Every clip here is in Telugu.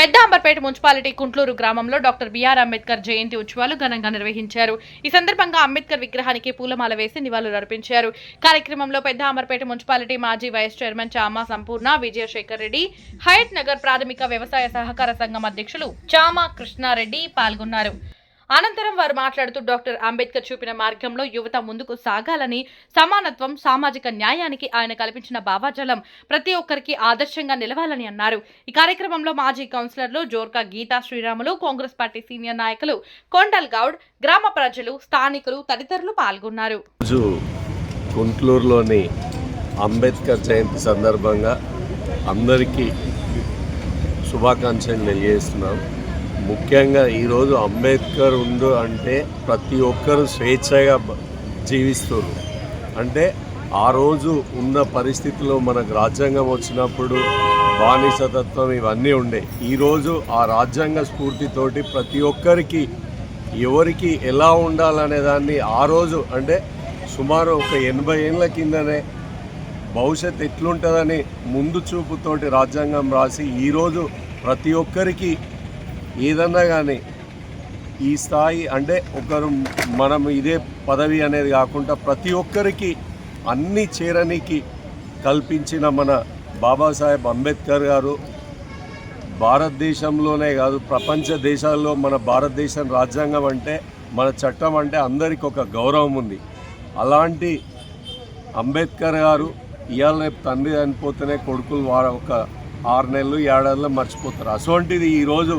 పెద్ద అంబర్పేట మున్సిపాలిటీ కుంట్లూరు గ్రామంలో డాక్టర్ బిఆర్ అంబేద్కర్ జయంతి ఉత్సవాలు ఘనంగా నిర్వహించారు. ఈ సందర్భంగా అంబేద్కర్ విగ్రహానికి పూలమాల వేసి నివాళులు అర్పించారు. కార్యక్రమంలో పెద్ద అంబర్పేట మున్సిపాలిటీ మాజీ వైస్ చైర్మన్ చామా సంపూర్ణ విజయశేఖర్ రెడ్డి హయత్ నగర్ ప్రాథమిక వ్యవసాయ సహకార సంఘం అధ్యక్షులు చామా కృష్ణారెడ్డి పాల్గొన్నారు. అనంతరం వారు మాట్లాడుతూ డాక్టర్ అంబేద్కర్ చూపిన మార్గంలో యువత ముందుకు సాగాలని సమానత్వం సామాజిక న్యాయానికి ఆయన కల్పించిన భావాజలం ప్రతి ఒక్కరికి ఆదర్శంగా నిలవాలని అన్నారు. ఈ కార్యక్రమంలో మాజీ కౌన్సిలర్లు జోర్కా గీతా శ్రీరాములు కాంగ్రెస్ పార్టీ సీనియర్ నాయకులు కొండల్ గౌడ్ గ్రామ ప్రజలు స్థానికులు తదితరులు పాల్గొన్నారు. గుంటూరులోని అంబేద్కర్ జయంతి సందర్భంగా అందరికీ శుభాకాంక్షలు తెలియజేస్తున్నాం. ముఖ్యంగా ఈరోజు అంబేద్కర్ ఉండు అంటే ప్రతి ఒక్కరు స్వేచ్ఛగా జీవిస్తున్నారు అంటే ఆ రోజు ఉన్న పరిస్థితిలో మనకు రాజ్యాంగం వచ్చినప్పుడు బానిసతత్వం ఇవన్నీ ఉండే. ఈరోజు ఆ రాజ్యాంగ స్ఫూర్తితోటి ప్రతి ఒక్కరికి ఎవరికి ఎలా ఉండాలనే దాన్ని ఆ రోజు అంటే సుమారు ఒక ఎనభై ఏళ్ళ కిందనే భవిష్యత్ ఎట్లుంటుందని ముందు చూపుతోటి రాజ్యాంగం రాసి ఈరోజు ప్రతి ఒక్కరికి ఏదన్నా కానీ ఈ స్థాయి అంటే ఒకరు మనం ఇదే పదవి అనేది కాకుండా ప్రతి ఒక్కరికి అన్ని చేరనికి కల్పించిన మన బాబాసాహెబ్ అంబేద్కర్ గారు భారతదేశంలోనే కాదు ప్రపంచ దేశాల్లో మన భారతదేశం రాజ్యాంగం అంటే మన చట్టం అంటే అందరికి ఒక గౌరవం ఉంది. అలాంటి అంబేద్కర్ గారు ఇవాళ రేపు తండ్రి చనిపోతేనే కొడుకులు వారు ఒక ఆరు నెలలు ఏడాదిలో మర్చిపోతారు. అటువంటిది ఈరోజు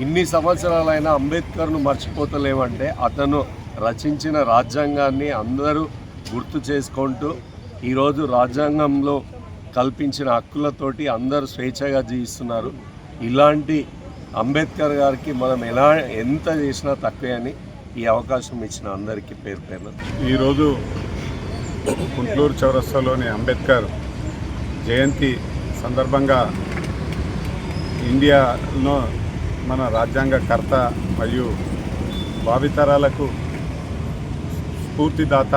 ఇన్ని సంవత్సరాలైనా అంబేద్కర్ను మర్చిపోతలేమంటే అతను రచించిన రాజ్యాంగాన్ని అందరూ గుర్తు చేసుకుంటూ ఈరోజు రాజ్యాంగంలో కల్పించిన హక్కులతోటి అందరూ స్వేచ్ఛగా జీవిస్తున్నారు. ఇలాంటి అంబేద్కర్ గారికి మనం ఎలా ఎంత చేసినా తక్కువే అని ఈ అవకాశం ఇచ్చిన అందరికీ పేరు పేరు ఈరోజు గుంటూరు చౌరస్తాలోని అంబేద్కర్ జయంతి సందర్భంగా ఇండియాలో మన రాజ్యాంగకర్త మరియు భావితరాలకు స్ఫూర్తిదాత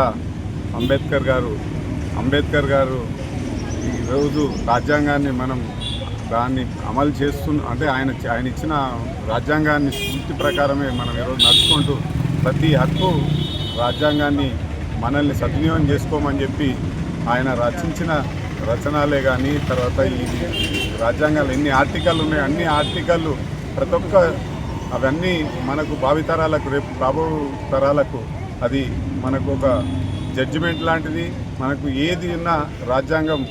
అంబేద్కర్ గారు. అంబేద్కర్ గారు ఈరోజు రాజ్యాంగాన్ని మనం దాన్ని అమలు చేస్తున్న అంటే ఆయన ఆయన ఇచ్చిన రాజ్యాంగాన్ని స్ఫూర్తి ప్రకారమే మనం ఈరోజు నడుచుకుంటూ ప్రతి హక్కు రాజ్యాంగాన్ని మనల్ని సద్వినియోగం చేసుకోమని చెప్పి ఆయన రచించిన రచనాలే కానీ తర్వాత ఈ రాజ్యాంగాలు ఎన్ని ఆర్టికల్ ఉన్నాయి అన్ని ఆర్టికల్లు ప్రతి ఒక్క అవన్నీ మనకు భావితరాలకు రేపు రాబో తరాలకు అది మనకు ఒక జడ్జిమెంట్ లాంటిది. మనకు ఏది ఉన్నా రాజ్యాంగం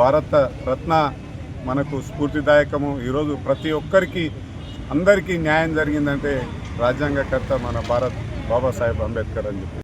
భారత రత్న మనకు స్ఫూర్తిదాయకము. ఈరోజు ప్రతి ఒక్కరికి అందరికీ న్యాయం జరిగిందంటే రాజ్యాంగకర్త మన భారత్ బాబాసాహెబ్ అంబేద్కర్ అని చెప్పి.